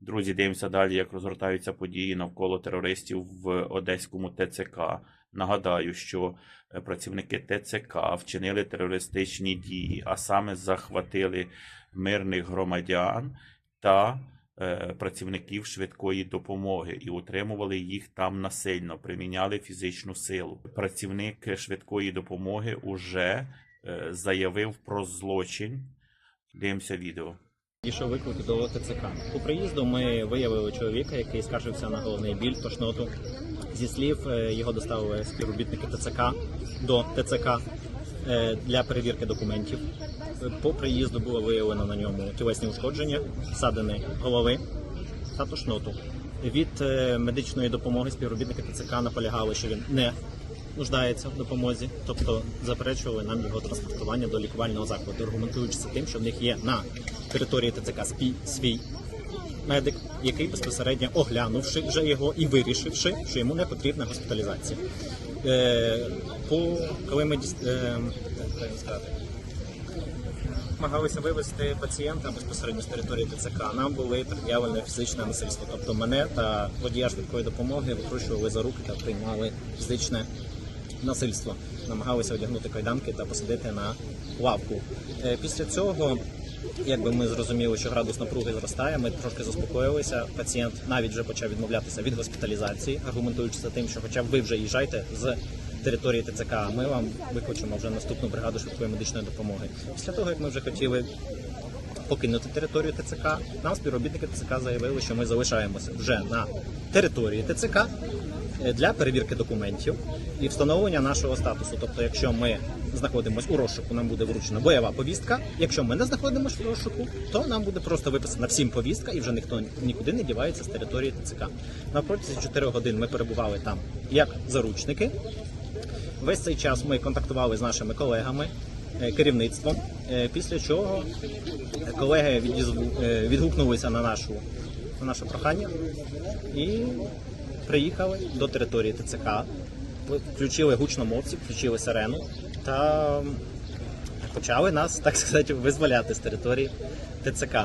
Друзі, дивимося далі, як розгортаються події навколо терористів в Одеському ТЦК. Нагадаю, що е, працівники ТЦК вчинили терористичні дії, а саме захватили мирних громадян та е, працівників швидкої допомоги і утримували їх там насильно, приміняли фізичну силу. Працівник швидкої допомоги уже е, заявив про злочин. Дивимося відео. Дійшов виклик до ТЦК. По приїзду ми виявили чоловіка, який скаржився на головний біль, тошноту. Зі слів е, його доставили співробітники ТЦК до ТЦК е, для перевірки документів. По приїзду було виявлено на ньому тілесні ушкодження, садини голови та тошноту. Від е, медичної допомоги співробітники ТЦК наполягали, що він не нуждається в допомозі, тобто заперечували нам його транспортування до лікувального закладу, аргументуючи це тим, що в них є на території ТЦК свій медик, який безпосередньо оглянувши вже його і вирішивши, що йому не потрібна госпіталізація. Е, по коли ми діс- е, як правильно сказати, намагалися вивезти пацієнта безпосередньо з території ТЦК, нам були пред'явлені фізичне насильство. Тобто мене та водія швидкої допомоги викручували за руки та приймали фізичне насильство. Намагалися одягнути кайданки та посадити на лавку. Е, Після цього, якби ми зрозуміли, що градус напруги зростає, ми трошки заспокоїлися. Пацієнт навіть вже почав відмовлятися від госпіталізації, аргументуючи це тим, що хоча б ви вже їжджайте з території ТЦК, а ми вам викличемо вже наступну бригаду швидкої медичної допомоги. Після того, як ми вже хотіли покинути територію ТЦК, нам співробітники ТЦК заявили, що ми залишаємося вже на території ТЦК для перевірки документів і встановлення нашого статусу. Тобто, якщо ми знаходимося у розшуку, нам буде вручена бойова повістка. Якщо ми не знаходимося в розшуку, то нам буде просто виписана всім повістка, і вже ніхто нікуди не дівається з території ТЦК. На протязі 4 годин ми перебували там як заручники. Весь цей час ми контактували з нашими колегами, е, керівництвом. е, Після чого колеги е, відгукнулися на нашу на наше прохання і приїхали до території ТЦК, включили гучномовці, включили сирену та почали нас, так сказати, визволяти з території ТЦК.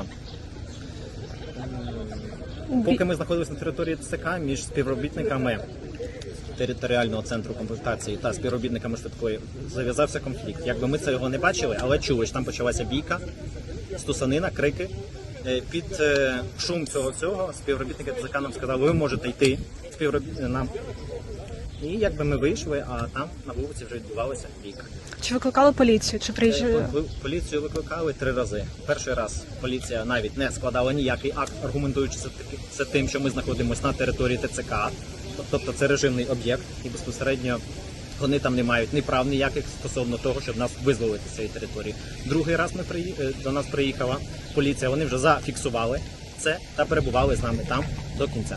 Поки ми знаходилися на території ТЦК між співробітниками територіального центру комплектації та співробітниками швидкої зав'язався конфлікт. Якби ми це його не бачили, але чули, що там почалася бійка, стусанина, крики. Е, Під е, шум цього всього співробітники ТЦК нам сказали, ви можете йти співробіт... нам. І якби ми вийшли, а там на вулиці вже відбувалася бійка. Чи викликали поліцію? Чи Е, приїжджали? Поліцію викликали три рази. Перший раз поліція навіть не складала ніякий акт, аргументуючи це тим, що ми знаходимося на території ТЦК, тобто це режимний об'єкт, і безпосередньо вони там не мають ні прав ніяких стосовно того, щоб нас визволити з цієї території. Другий раз ми приї... е, до нас приїхала поліція. Вони вже зафіксували це та перебували з нами там до кінця.